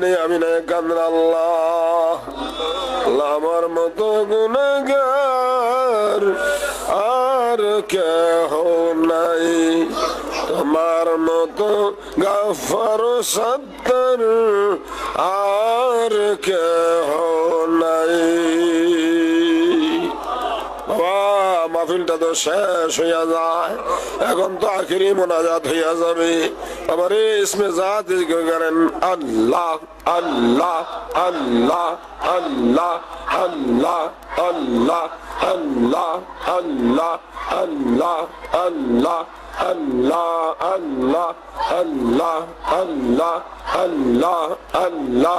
নেই আমি নাই কান্দ্র আমার মতো গুণগার আর কেহ নাই। তোমার মতো গাফার সত্তর আর কেহ মাহফিলটা তো শেষ হইয়া যায় এখন তো আখিরি মোনাজাত হইয়া যাবে আবার ইসমে জাত করেন আল্লাহ আল্লাহ আল্লাহ আল্লাহ আল্লাহ আল্লাহ আল্লাহ আল্লাহ আল্লাহ আল্লাহ আল্লাহ আল্লাহ আল্লাহ আল্লাহ আল্লাহ আল্লাহ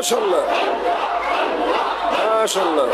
মাশাল্লাহ মাশাল্লাহ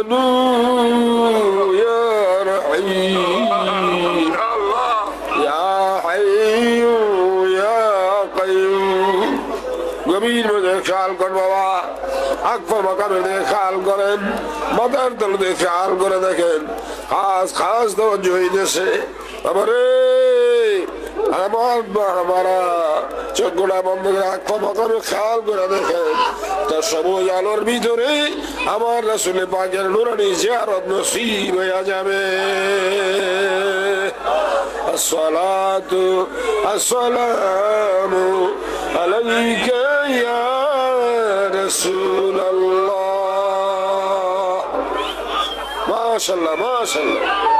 رحمن يا رحيم يا حي يا قيوم গভীর মধ্যে খেয়াল কর বাবা আকবর মাকামে দিয়ে খেয়াল করেন মাথার তল দিয়ে খেয়াল করে দেখেন খাস খাস তবজ্জ হইতেছে আমারে আমার মারা চোখগুলা বন্ধ করে আকবর মাকামে খেয়াল করে দেখেন তার সবুজ আলোর ভিতরে আমার রাসুলে পাকের নুরানি জিয়ারত নসিব হইয়া যাবে الصلاة السلام عليك يا رسول الله ما شاء الله ما شاء الله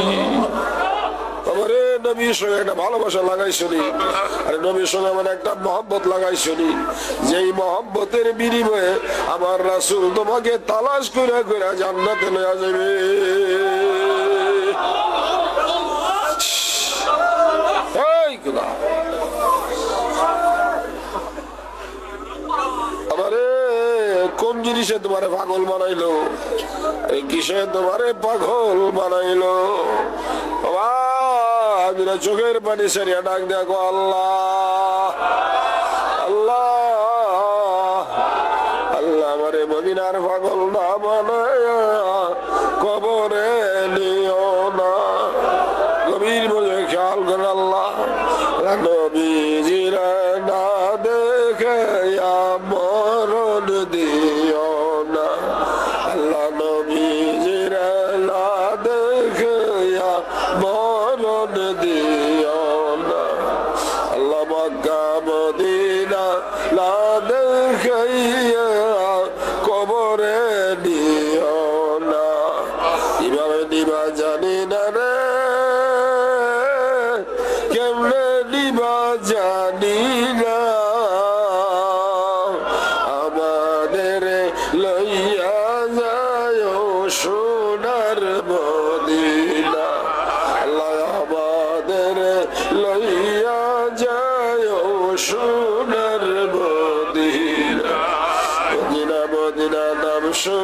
নবীর সঙ্গে একটা ভালোবাসা লাগাইছনি আর নবীর সঙ্গে আমার একটা মহব্বত লাগাইছনি যেই মহব্বতের বিনিময়ে আমার রাসূল তোমাকে তালাশ করে করে জান্নাতে লয়া যাবে কোন জিনিসে তোমারে পাগল বানাইলো? কিসে তোমারে পাগল বানাইলো? বাবা আমি না চোখের পানি সেরিয়া ডাক দেখো আল্লাহ।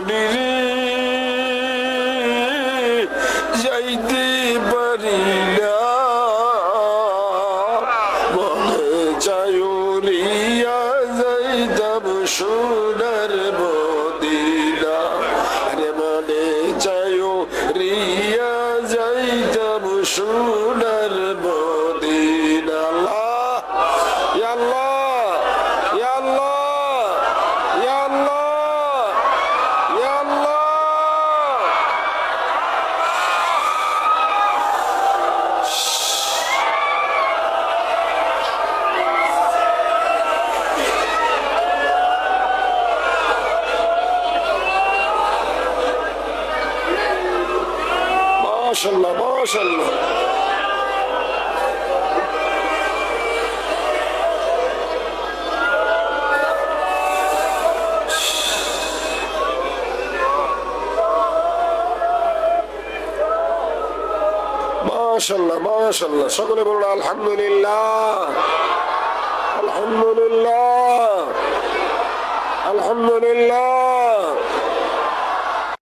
believe. মাশাল্লাহ সকলে বলুন আলহামদুলিল্লাহ। আলহামদুলিল্লাহ। আলহামদুলিল্লাহ।